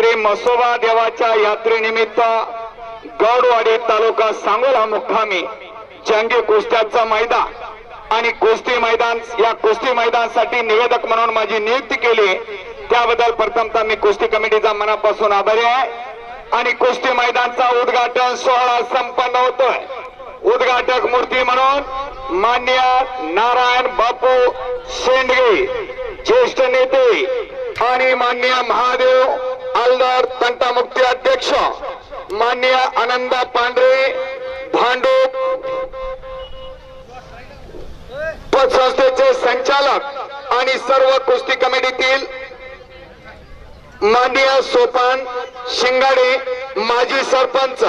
श्री मसोबा देवाच्या यात्रेनिमित्त गौडवाडी तालुका सांगोला मुक्कामी जंगी कुस्त्याचा मैदान आणि कुस्ती मैदान या कुस्ती मैदानसाठी निवेदक म्हणून माझी नियुक्ती केली. त्याबद्दल प्रथमतः मी कुस्ती कमिटीचा मनापासून आभारी आहे. आणि कुस्ती मैदानचा उद्घाटन सोहळा संपन्न होतोय. उद्घाटक मूर्ती म्हणून मान्य नारायण बापू शेंडगे ज्येष्ठ नेते आणि मान्य महादेव आलदार तंटामुक्ती अध्यक्ष मान्य आनंदा पांढरे भांडूप पतसंस्थेचे संचालक आणि सर्व कुस्ती कमिटीतील मान्य सोपान शिंगाडे माजी सरपंच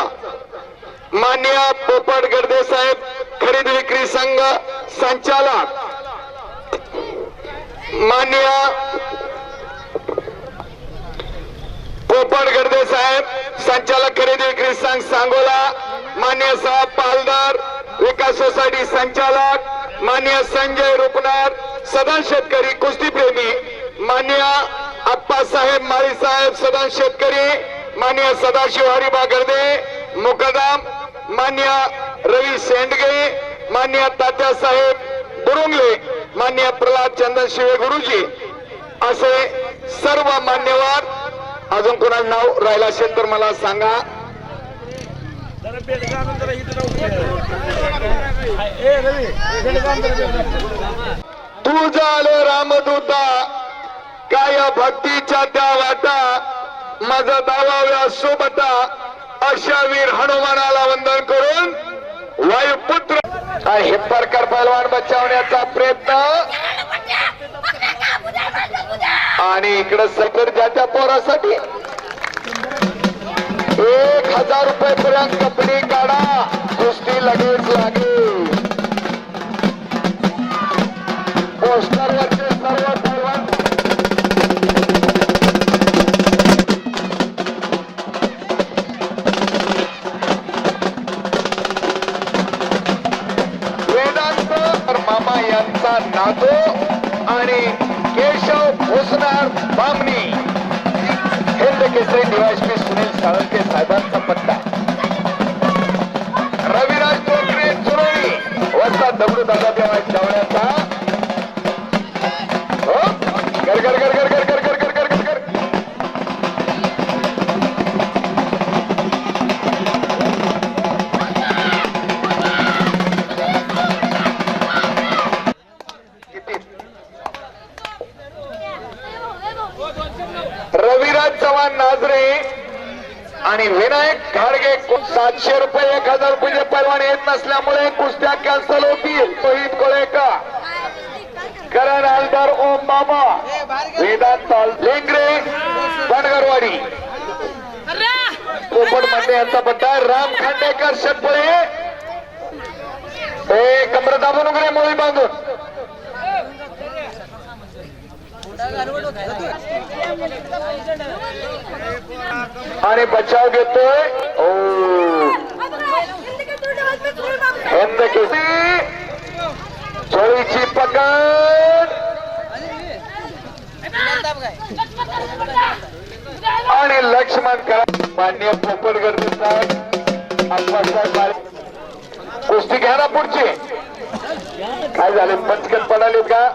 मान्य पोपट गर्दे साहेब खरेदी विक्री संघ संचालक मान्य गोपाळ गर्दे साहेब संचालक खरेदी विक्री संघ सांगोला मान्य साहेब पालदार विकास सोसायटी संचालक मान्य संजय रुपनार सदन शेतकरी कुस्तीप्रेमी मान्य आप्पासाहेब माळी साहेब सदन शेतकरी मान्य सदाशिव हरिबा गर्दे मुकदम मान्य रवी शेंडगे मान्य तात्यासाहेब बुरुंगले मान्य प्रल्हाद चंदन शिवे गुरुजी असे सर्व मान्यवर अजून कोणाचं नाव राहिलं असेल तर मला सांगा. तू झालो रामदूता काय भक्तीच्या त्या वाटा माझा दावा सोबता अशा वीर हनुमानाला वंदन करून वायुपुत्र आणि हिप्परकर पैलवान बचावण्याचा प्रयत्न? आणि इकडं सफरजाच्या पोरासाठी एक हजार रुपये पर्यंत कपडे काढा. कुस्ती लगेच लागेल. पोस्टरवरचे सर्व पैलवान वेदांत मामा यांचा नातो. केशव भोसनार बामणी हिंद केसरी निवासी सुनील साळुंके साहेबांचा पत्ता. रविराज टोकरे चुरळी वरचा दगडू दादा देवाय जावण्याचा आणि बचाव घेतोय. ओ. हिंद चोळीची पकड. आणि लक्ष्मण करा. मान्य पोपट गर्दी कुस्ती घ्या ना पुढची. काय झाले? पंचकन पडालेत का?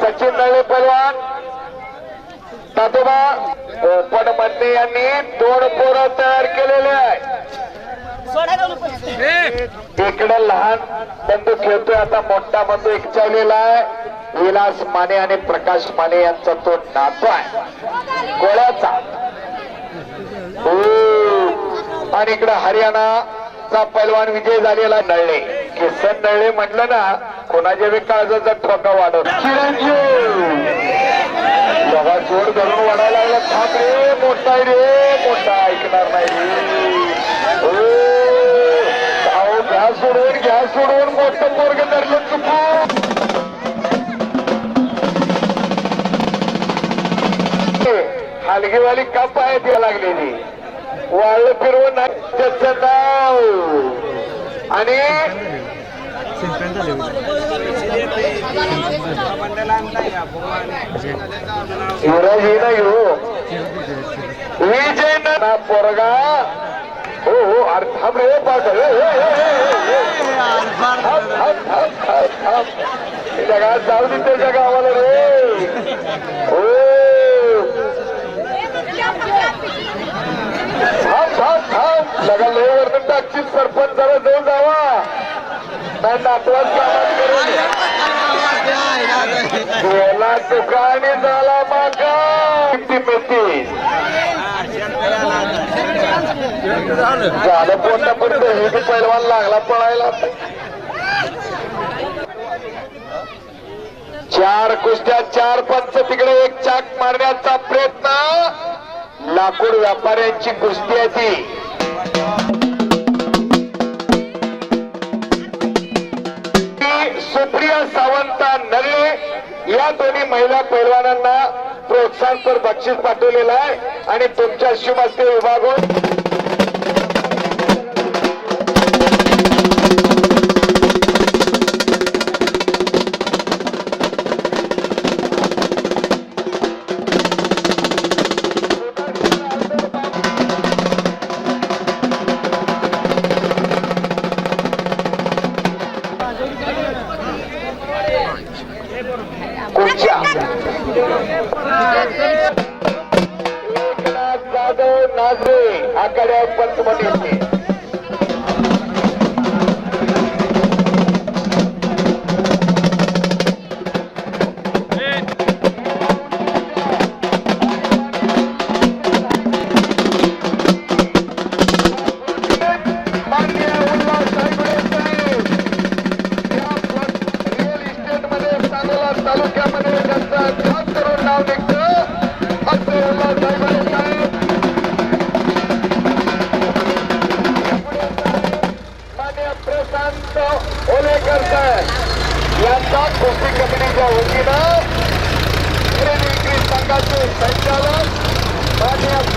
सचिन नळे पलवान. तातोबा पोपट यांनी दोन पोरं तयार केलेले आहे इकडे लहान बंधू खेळतोय आता मोठा बंधू एकचावलेला आहे. विलास माने आणि प्रकाश माने यांचा तो नातो आहे. कोळ्याचा हो. आणि इकडे हरियाणाचा पैलवान विजय झालेला नळले किसन नळले म्हटलं ना कोणाच्या बी काळजाचा ठोका वाढत चिरंजीव. बघा जोर धरून वाढायला लागला. थांब रे मोठा आहे रे मोठा ऐकणार नाही रे अहो घ्या सोडवून घ्या सोडवून मोठं पोरग धरलं चुकून. हलगीवाली कप आहे ती लागलेली. वाळलं फिरवून नाही त्याचं नाव. आणि युवराज हे नाही हो वीस शाना पोरगा हो हो अरे थांब रे जगात जाऊ दे त्याच्या गावाला रे हो थांब थांब थांब लगा लेवर टाकशील सरपंच जरा जाऊन जावा नाही नातवात कामात बोला दुकानी झाला मागा झालं पोटा पडतो हे बी पैलवान लागला पळायला. चार कुस्त्या चार पंच तिकडे एक चाक मारण्याचा प्रयत्न. लाकूड व्यापाऱ्यांची कुस्ती आहे ती. सुप्रिया सावंत नरे या दोन्ही महिला पैलवानांना प्रोत्साहनपर बक्षीस पाठवलेलं आहे. आणि तुमच्या शिवस्ते विभागून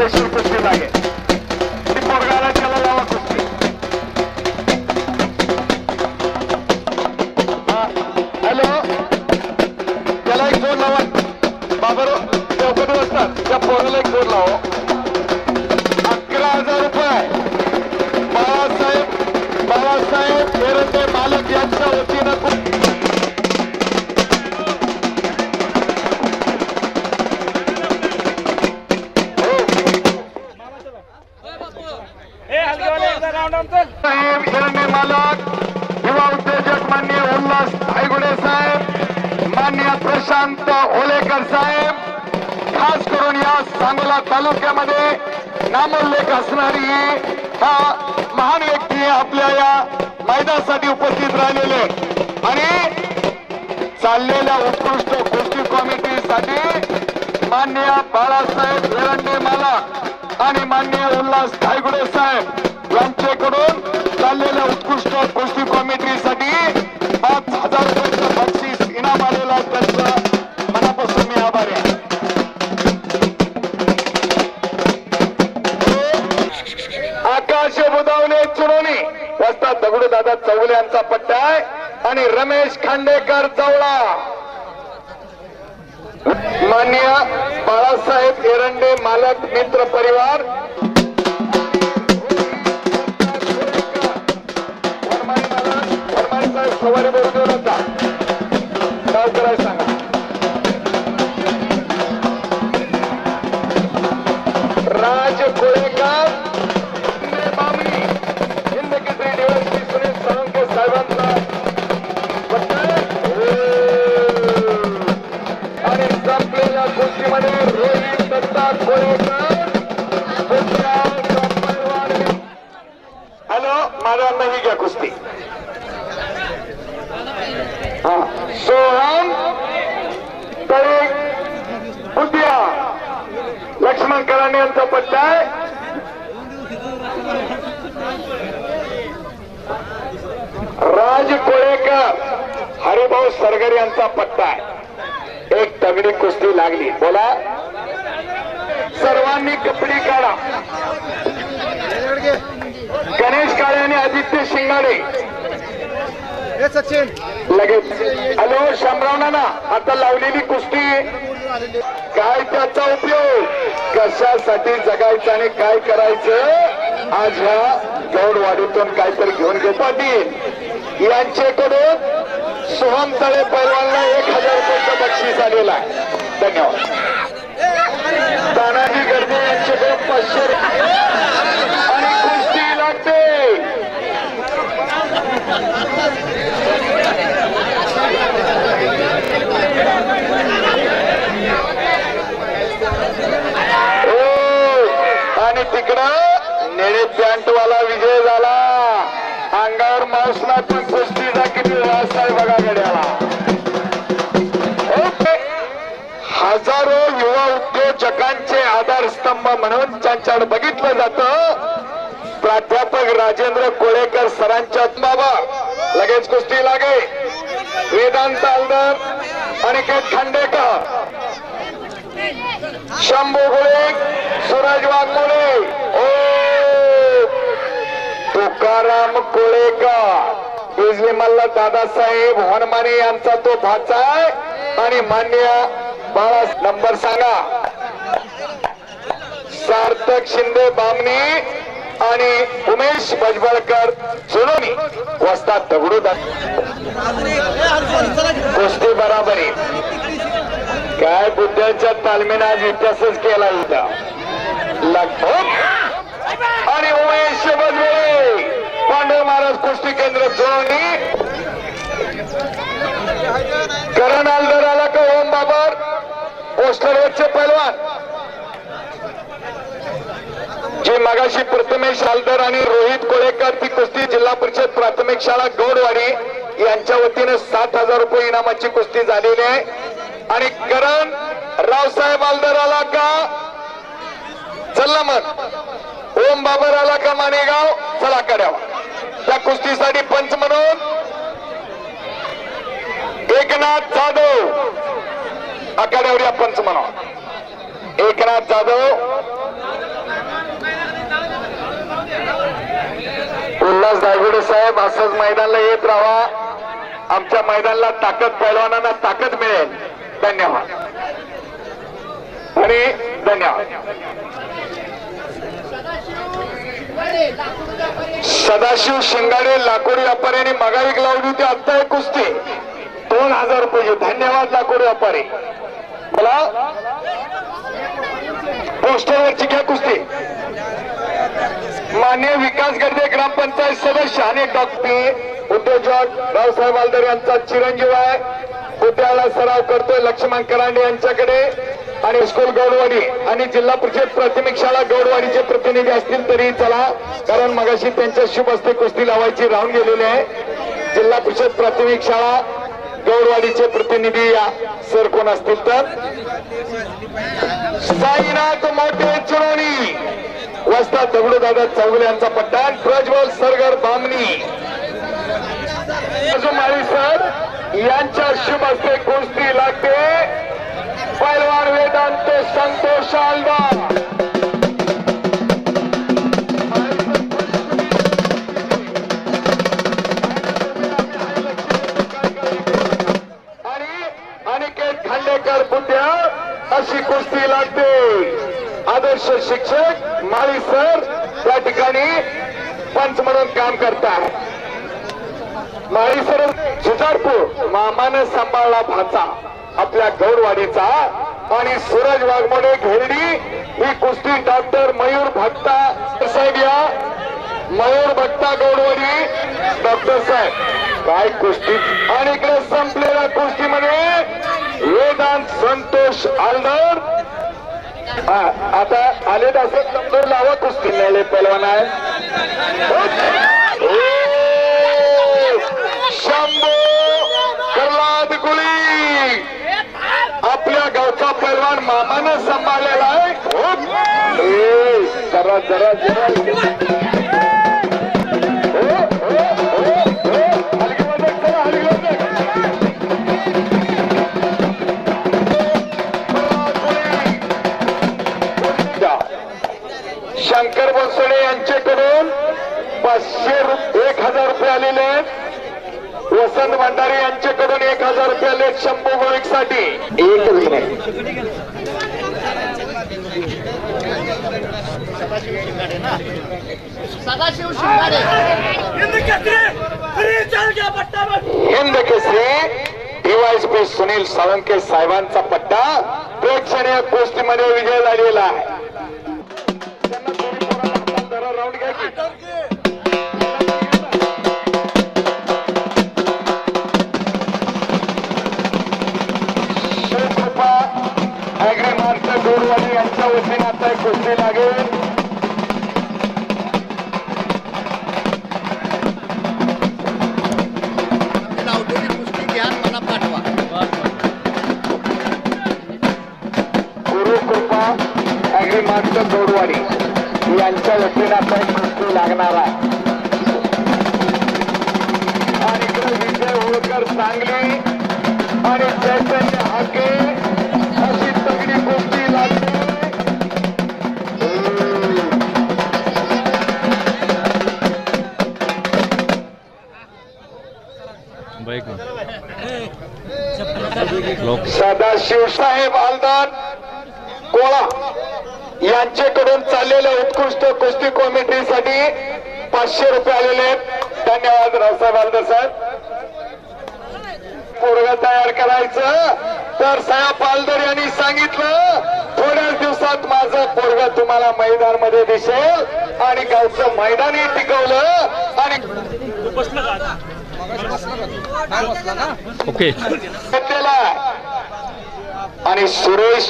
एक स्पेशल लागेल उपस्थित राहिलेले. आणि चाललेल्या उत्कृष्ट गोष्टी कमिटीसाठी मान्य बाळासाहेब वेरंडे मालक आणि माननीय उल्हास धायगुडे साहेब यांच्याकडून चाललेल्या उत्कृष्ट गोष्टी कमिटीसाठी पाच हजार रुपयांचं बक्षीस इनाम आलेलं त्यांचा त्यांचं मनापासून मी आभारी आहे. वस्ता दादा चौगले यांचा पट्टा आहे आणि रमेश खांडेकर चवळा मान्य बाळासाहेब एरंडे मालक मित्र परिवार. सवारी बरोबर होता काय करायचं सांगा. राज सचिन. लगेच. हॅलो शामराव नाना आता लावलेली कुस्ती. काय त्याचा उपयोग? कशासाठी जगायचं आणि काय करायचं? आज ह्या गौडवाडीतून काहीतरी घेऊन घेऊ पाटील यांच्याकडून सोहम तळे पैलवानला एक हजार रुपयाचं बक्षीस आलेलं आहे. धन्यवाद. तानाजी गर्दे यांच्याकडून पाचशे रुपये. आणि कुस्ती लागते हो आणि तिकडं निळे पॅन्टवाला विजय झाला. अंगावर मांसला पण कुस्तीचा किती वास आहे बघा गड्याला हजारो युवा उद्योजकांचे आधारस्तंभ म्हणून त्यांच्याकडे बघितलं जातं. प्राध्यापक राजेंद्र कोळेकर सरांच्या बाबा लगेच कुस्ती लागे. वेदांत आलदर अनिकेत खांडेकर. शंभू गुळे सूरज वाघमोळे ओ! तुकाराम कोळेकर. बिजली मल्ला दादासाहेब हनुमाने यांचा तो भाचा आहे. आणि मान्य बाळा नंबर सांगा. सार्थक शिंदे बामणी. आणि उमेश बजबळकर सोनोनी वस्तात दगडू दा कुस्ती बराबरी. काय बुद्धांच्या तालमीनं आज इतिहासच केला होता आणि उमेश बजबळे पांडव महाराज कुस्ती केंद्र चोळणी करण आलदर आला का ओम बाबर? पोस्टरवरचे पैलवान. जी मगाशी प्रथमेश हालदर आणि रोहित कोळेकर ती कुस्ती जिल्हा परिषद प्राथमिक शाळा गौडवाडी यांच्या वतीने सात हजार रुपये इनामाची कुस्ती झालेली आहे. आणि करण रावसाहेब हालदर आला का? चल्ला मग ओम बाबर आला का मानेगाव? चला कड्यावा त्या कुस्तीसाठी पंच म्हणून एकनाथ जाधव. आखाड्यावर या पंच म्हणून एकनाथ जाधव उल्हास दायगुडे साहेब असंच मैदानला येत राहा. आमच्या मैदानाला ताकद पैलवानांना ताकद मिळेल. धन्यवाद. आणि धन्यवाद. सदाशिव शिंगाडे लाकूड व्यापाऱ्याने मगाईक लावली होती आत्ता एक कुस्ती. दोन हजार रुपये धन्यवाद लाकूड व्यापारी. मला पोस्टरवरची घ्या कुस्ती. मान्य विकास गर्दे ग्रामपंचायत सदस्य आणि डॉक्टर उद्योजक रावसाहेब आलदर यांचा चिरंजीव आहे. उद्याला सराव करतोय लक्ष्मण करांडे यांच्याकडे. आणि स्कूल गौडवाडी आणि जिल्हा परिषद प्राथमिक शाळा गौडवाडीचे प्रतिनिधी असतील तरी चला कारण मगाशी त्यांच्या शुभ हस्ते कुस्ती लावायची राहून गेलेली आहे. जिल्हा परिषद प्राथमिक शाळा गौडवाडीचे प्रतिनिधी या सर कोण असतील तर? साईनाथ मोठे चिरोणी वस्ता दगडूदादा चौगले यांचा पट्टा आणि सरगर बामणी. माळी सर यांच्या शुभ हस्ते कुस्ती लागते. पैलवान वेदांत संतोष आलदा आणि अनिकेत अशी कुस्ती लागते. आदर्श शिक्षक माळी सर त्या ठिकाणी पंच म्हणून काम करतात माळी सर जुजारपूर मामानं सांभाळला भाचा आपल्या गौरवाडीचा. आणि सूरज वाघमोडे घेरडी ही कुस्ती डॉक्टर मयूर भक्ता साहेब या. मयूर भक्ता गौडवाडी डॉक्टर साहेब. काय कुस्ती? आणि इकडे संपलेल्या कुस्तीमध्ये वेदांत संतोष आलदर. हा, आता आले असं नंबर लावा कुस्ती मेले पहलवान आहे. ओ, प्रल्हाद गुळी आपल्या गावचा पैलवान मामानं सांभाळलेला आहे. जरा जरा जरा. बनसोडे यांच्याकडून पाचशे एक हजार रुपये आलेले आहेत. वसंत भंडारी यांच्याकडून एक हजार रुपये आले शंभू गोविकसाठी शिंगाडे हिंद केसरी डीवायसपी सुनील साळुंके साहेबांचा पट्टा. प्रेक्षणीय कुस्तीमध्ये विजय झालेला आहे. कुस्ती लागेल गुरुकृपा यांच्या वतीने कुस्ती लागणार आहे. आणि इकडे विजय होळकर सांगली आणि हाके. सदाशिव साहेब हलदार कोळा यांच्याकडून चाललेल्या उत्कृष्ट कुस्ती कॉमेंट्रीसाठी पाचशे रुपये आलेले आहेत. धन्यवाद रावसाहेब हलदार साहेब. पोरगा तयार करायचं. तर साहेब पालदर यांनी सांगितलं थोड्याच दिवसात माझं पोरग तुम्हाला मैदानमध्ये दिसेल आणि गावचं मैदानही टिकवलं आणि ओके. घेतलेला आहे. आणि सुरेश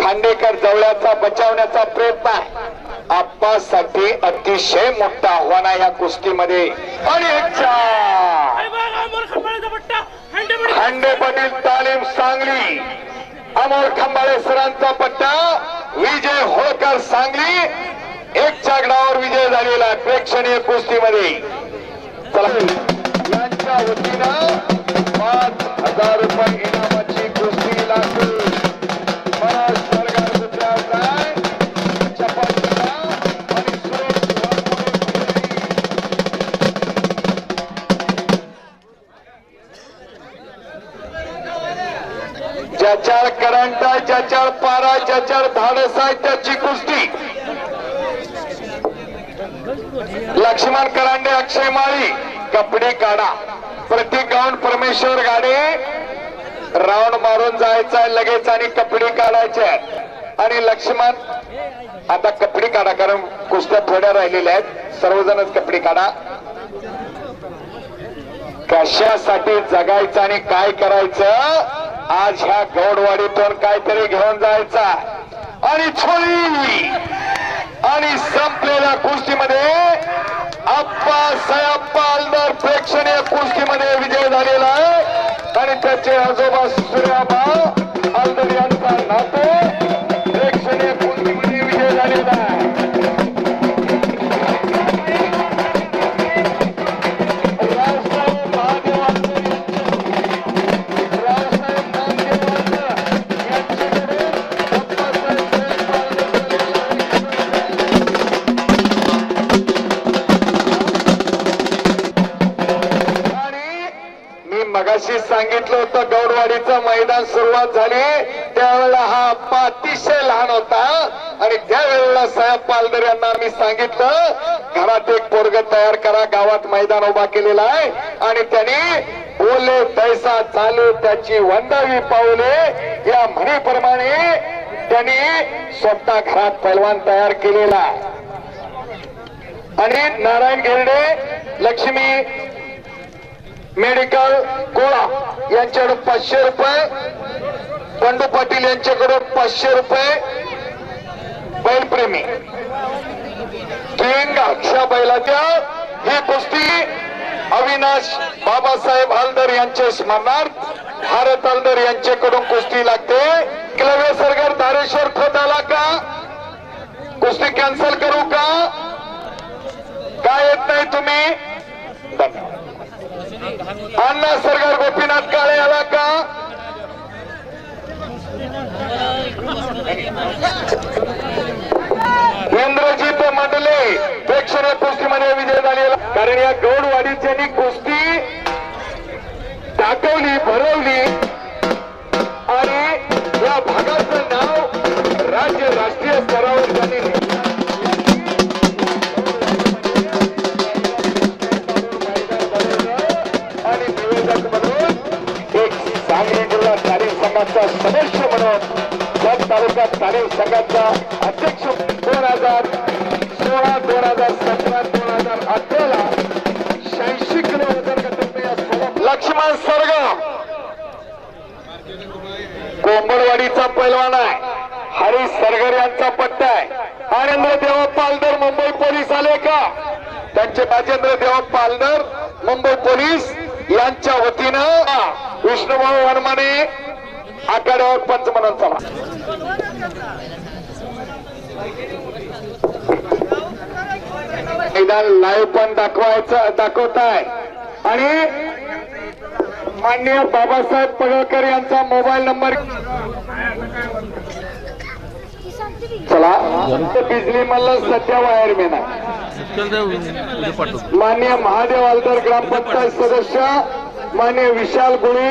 खांडेकर जवळचा बचावण्याचा प्रयत्न आहे. आप्पासाठी अतिशय मोठं आव्हान आहे या कुस्तीमध्ये. आणि. खांडे पाटील तालीम सांगली. अमोल खंबाळे सरांचा पट्टा. विजय होळकर सांगली. एक चागडावर विजय झालेला आहे प्रेक्षणीय कुस्तीमध्ये. चला. यांच्या वतीनं पाच हजार रुपये इनामाची पारा आहे, साहित्याची कुस्ती. लक्ष्मण करांडे अक्षय माळी कपडे काढा. प्रत्येक गाऊन परमेश्वर गाडे. राऊंड मारून जायचा लगेच आणि कपडे काढायचे आणि लक्ष्मण आता कपडे काढा कारण कुस्त्या थोड्या राहिलेल्या आहेत. सर्वजणच कपडे काढा. कशासाठी जगायचं आणि काय करायचं? आज ह्या गौडवाडीतून काहीतरी घेऊन जायचा. आणि छोळी आणि संपलेल्या कुस्तीमध्ये आप्पा पालदार प्रेक्षणीय कुस्तीमध्ये विजय झालेला आहे. आणि त्याचे आजोबा सूर्याबा पालदार यांचा नाते मी मगाशी सांगितलं होतं गौडवाडीचं मैदान सुरुवात झाली. त्यावेळेला हा अप्पा अतिशय लहान होता. आणि त्यावेळेला साहेब पालदर यांना मी सांगितलं घरात एक पोरग तयार करा गावात मैदान उभा केलेला आहे. आणि त्यांनी बोले पैसा चालू त्याची वंदावी पावले या म्हणीप्रमाणे त्यांनी स्वतः घरात पैलवान तयार केलेला आणि नारायण गिरडे लक्ष्मी मेडिकल गोळा यांच्याकडून पाचशे रुपये. बंडू पाटील यांच्याकडून पाचशे रुपये. बैलप्रेमी किंग अक्षा बैलाच्या ही कुस्ती अविनाश बाबासाहेब हलदर यांचे स्मरणार्थ भारत हलदर यांच्याकडून कुस्ती लागते. क्लवे सरकार धारेश्वर खोदाला का? कुस्ती कॅन्सल करू का? काय येत नाही तुम्ही? धन्यवाद. अण्णा सरकार गोपीनाथ काळे आला का? इंद्रजीत मंडले प्रेक्षणीय कुस्तीमध्ये विजय झालेला. कारण या गौडवाडीच्यांनी कुस्ती दाखवली भरवली आणि या भागाचं नाव राज्य राष्ट्रीय स्तरावर त्यांनी तालुका ठाणे संघाचा अध्यक्ष दोन हजार सोळा दोन हजार सतरा दोन हजार अठराला शहाऐंशी किलो वजन गटात लक्ष्मण सरगाव कोंबडवाडीचा पैलवान आहे. हरी सरगर यांचा पट्टा आहे. आनंद देवा पालदर मुंबई पोलीस आले का? त्यांचे राजेंद्र देवा पालदर मुंबई पोलीस यांच्या वतीनं विष्णुभाऊ वनमाने आखाड्यावर पंच म्हणून चला. मैदान लाईव्ह पण दाखवायचं दाखवताय. आणि माननीय बाबासाहेब पडळकर यांचा मोबाईल नंबर चला. बिजली मल्ल सध्या वायरमॅन आहे. मान्य महादेव आलदार ग्रामपंचायत सदस्य मान्य विशाल गुळी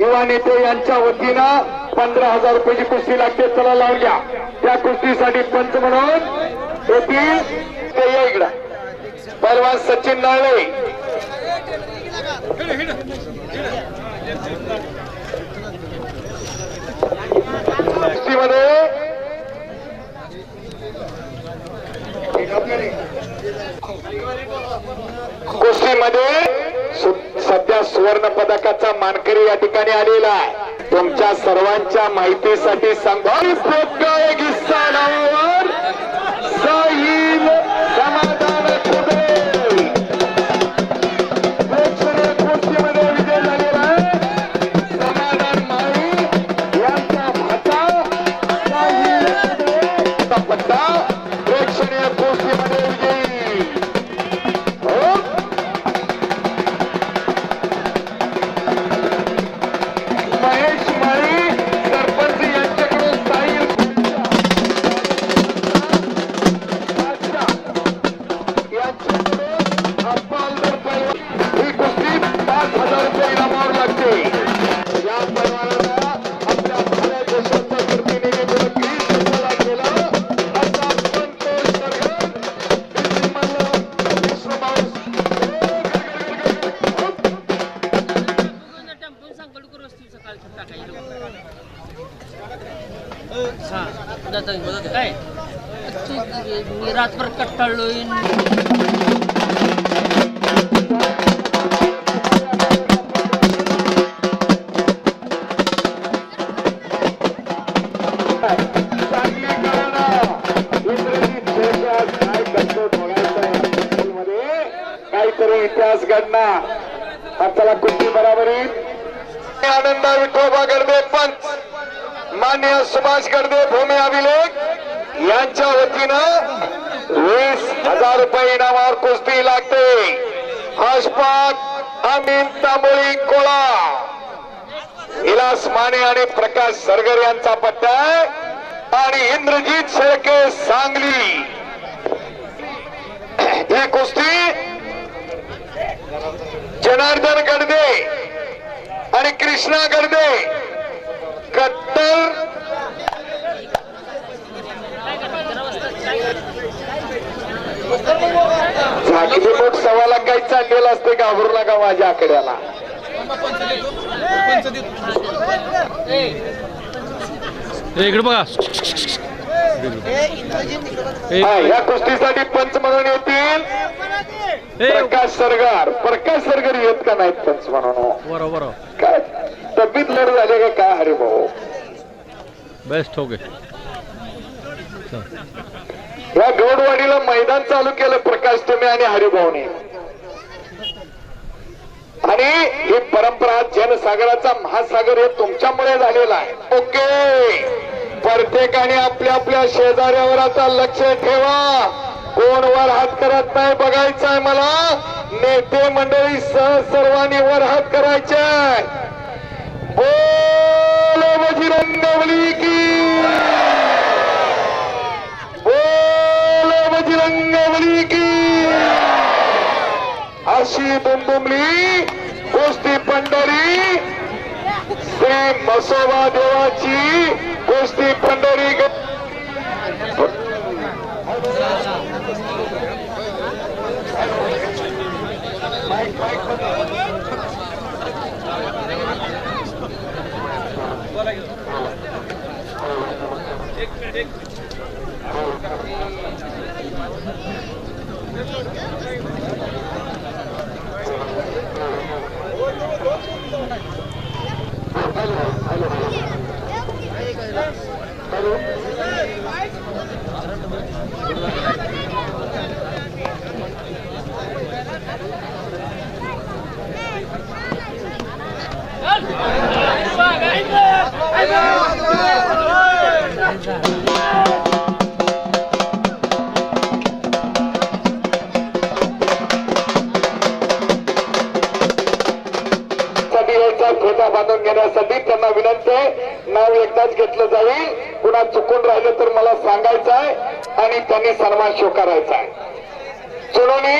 युवा नेते यांच्या वतीनं पंधरा हजार रुपयाची कुस्ती लागते चला लावून घ्या. त्या कुस्तीसाठी पंच म्हणून येतील ते या इकडं. पहिलवान सचिन नाळे कुस्तीमध्ये कुस्तीमध्ये सध्या सुवर्ण पदकाचा मानकरी या ठिकाणी आलेला आहे. तुमच्या सर्वांच्या माहितीसाठी सांगा पोटकाळ नावावर साहिल सुभाष गर्दे भूमी अभिलेख. यांच्या वतीनं वीस हजार रुपये इनामावर कुस्ती लागते. हसपात अमीन तांबोळी कोळा. विलास माने आणि प्रकाश सरगर यांचा पट्टा आणि इंद्रजीत शेळके सांगली. ही कुस्ती जनार्दन गडदे आणि कृष्णा गडदे चाललेलं असते घाबरू नका माझ्या आकड्याला. इकडे बघा. हा, या कुस्तीसाठी पंच म्हणून येतील प्रकाश सरगार. प्रकाश सरगर येत का नाहीत पंच म्हणून बरोबर काय? तब्येत लढ झाले का काय हरे भाऊ? बेस्ट ओके या गौडवाडीला मैदान चालू केलं प्रकाश तुम्ही आणि हरिभाऊने आणि ही परंपरा जनसागराचा महासागर हे तुमच्यामुळे झालेला आहे. ओके. प्रत्येकाने आपल्या आपल्या शेजाऱ्यावर आता लक्ष ठेवा. कोण वर हात करत नाही बघायचं आहे मला. नेते मंडळी सह सर्वांनी वर हात करायचे बोल बजरंगबली की. बोल बजरंगबली की. अशी दुमदुमली कुस्ती पंढरी श्री मसोबा देवाची कुस्ती पंढरी ग- साठी नाव एकदाच घेतलं जाईल. पुन्हा चुकून राहिलं तर मला सांगायचं आहे आणि त्यांनी सन्मान स्वीकारायचा आहे. सोडवणी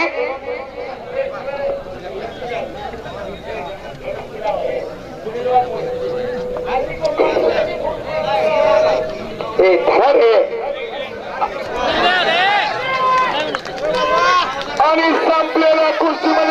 हे धर हे आणि संपलेल्या कुस्तीमध्ये